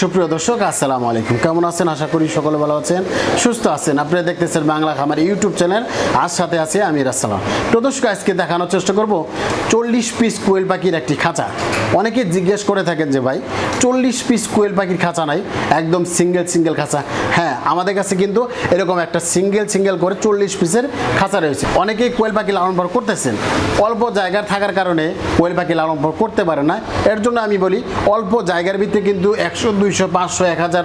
সুপ্রিয় দর্শক, আসসালামু আলাইকুম। কেমন আছেন? আশা করি সকলে ভালো আছেন, সুস্থ আছেন। আপনারা দেখতেছেন বাংলা খামার ইউটিউব চ্যানেল, আর সাথে আছে আমি আসসালাম তো দর্শক, আজকে দেখানোর চেষ্টা করব চল্লিশ পিস কোয়েল পাখির একটি খাঁচা। অনেকে জিজ্ঞেস করে থাকেন যে ভাই, চল্লিশ পিস কোয়েল পাখির খাঁচা নাই, একদম সিঙ্গেল সিঙ্গেল খাঁচা। হ্যাঁ আমাদের কাছে কিন্তু এরকম একটা সিঙ্গেল সিঙ্গেল করে চল্লিশ পিসের খাঁচা রয়েছে। অনেকেই কোয়েল পাখি লালন পালন করতেছেন। অল্প জায়গা থাকার কারণে কোয়েল পাখি লালন পালন করতে পারে না। এর জন্য আমি বলি, অল্প জায়গার ভিতরে কিন্তু একশো, দুইশো, পাঁচশো, এক হাজার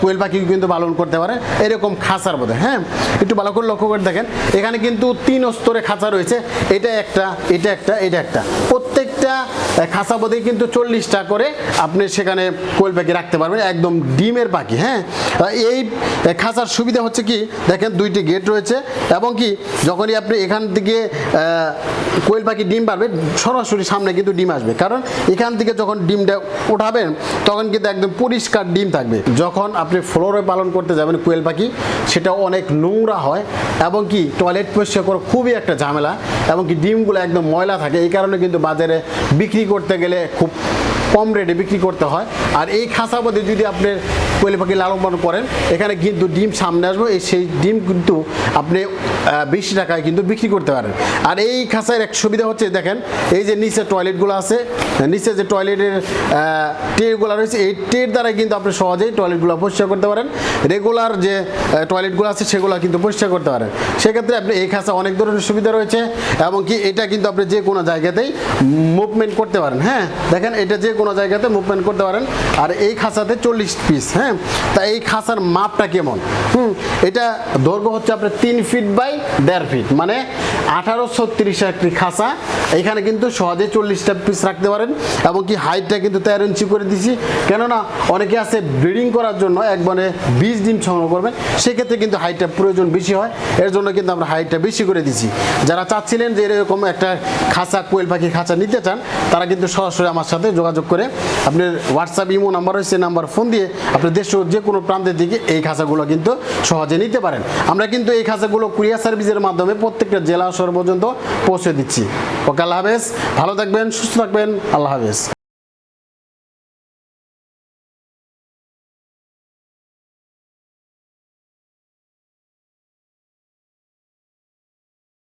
কোয়েল পাখি কিন্তু পালন করতে পারে। এরকম খাঁচার মধ্যে হ্যাঁ? একটু ভালো করে লক্ষ্য করে দেখেন। এখানে কিন্তু তিন স্তরে খাঁচা রয়েছে। এটা একটা এটা একটা, এটা একটা। আহ, খাঁচা বোধে কিন্তু চল্লিশটা করে আপনি সেখানে কোয়েল পাখি রাখতে পারবেন একদম ডিমের পাখি হ্যাঁ? এই খাঁচার সুবিধা হচ্ছে কি দেখেন দুইটি গেট রয়েছে এবং কি যখনই আপনি এখান থেকে কোয়েল পাখি ডিম পারবে সরাসরি সামনে কিন্তু ডিম আসবে। কারণ এখান থেকে যখন ডিমটা উঠাবেন তখন কিন্তু একদম পরিষ্কার ডিম থাকবে। যখন আপনি ফ্লোরে পালন করতে যাবেন কোয়েল পাখি সেটা অনেক নোংরা হয় এবং কি টয়লেট পরিষ্কার করা খুবই একটা ঝামেলা এবং কি ডিমগুলো একদম ময়লা থাকে। এই কারণে কিন্তু বাজারে বিক্রি করতে গেলে খুব কম রেটে বিক্রি করতে হয়। আর এই খাঁচা মধ্যে যদি আপনি কোয়েল পাখি লালন পালন করেন, এখানে কিন্তু ডিম সামনে আসবে, এই সেই ডিম কিন্তু আপনি বেশি টাকায় কিন্তু বিক্রি করতে পারেন। আর এই খাঁচার এক সুবিধা হচ্ছে, দেখেন, এই যে নিচে টয়লেটগুলো আছে, নিচে যে টয়লেটের ট্রেগুলো রয়েছে, এই ট্রের দ্বারা কিন্তু আপনি সহজেই টয়লেটগুলো পরিষ্কার করতে পারেন। রেগুলার যে টয়লেটগুলো আছে, সেগুলো কিন্তু পরিষ্কার করতে পারেন। সেক্ষেত্রে আপনি এই খাঁচা অনেক ধরনের সুবিধা রয়েছে, এবং কি এটা কিন্তু আপনি যে কোনো জায়গাতেই মুভমেন্ট করতে পারেন হ্যাঁ? দেখেন, এটা যে কোনো জায়গাতে মুভমেন্ট করতে পারেন। আর এই খাঁচাতে চল্লিশ পিস হ্যাঁ? তা এই খাঁচার মাপটা কেমন? হুম, এটা দৈর্ঘ্য হচ্ছে আপনার তিন ফিট বাই দেড় ফিট মানে আঠারো ছত্রিশ একটি খাঁচা। এখানে কিন্তু সহজে চল্লিশটা পিস রাখতে পারেন এবং কি হাইটটা কিন্তু তেরো ইঞ্চি করে দিছি। কেননা অনেকে আছে ব্রিডিং করার জন্য একবারে বিশ ডিম সংগ্রহ করবেন, সেক্ষেত্রে কিন্তু হাইটটা প্রয়োজন বেশি হয়। এর জন্য কিন্তু আমরা হাইটটা বেশি করে দিছি। যারা চাচ্ছিলেন যে এরকম একটা খাঁচা, কোয়েল পাখি খাঁচা নিতে চান, তারা কিন্তু সরাসরি আমার সাথে যোগাযোগ করে আপনার হোয়াটসঅ্যাপ ইমো নাম্বার রয়েছে নাম্বার ফোন দিয়ে আপনি দেশের যে কোনো প্রান্তের দিকে এই খাঁচাগুলো কিন্তু সহজে নিতে পারেন। আমরা কিন্তু এই খাঁচাগুলো কুরিয়ার সার্ভিসের মাধ্যমে প্রত্যেকটা জেলা শহর পর্যন্ত পৌঁছে দিচ্ছি। ওকে, আল্লাহ হাফেজ। ভালো থাকবেন, সুস্থ থাকবেন। আল্লাহ হাফেজ।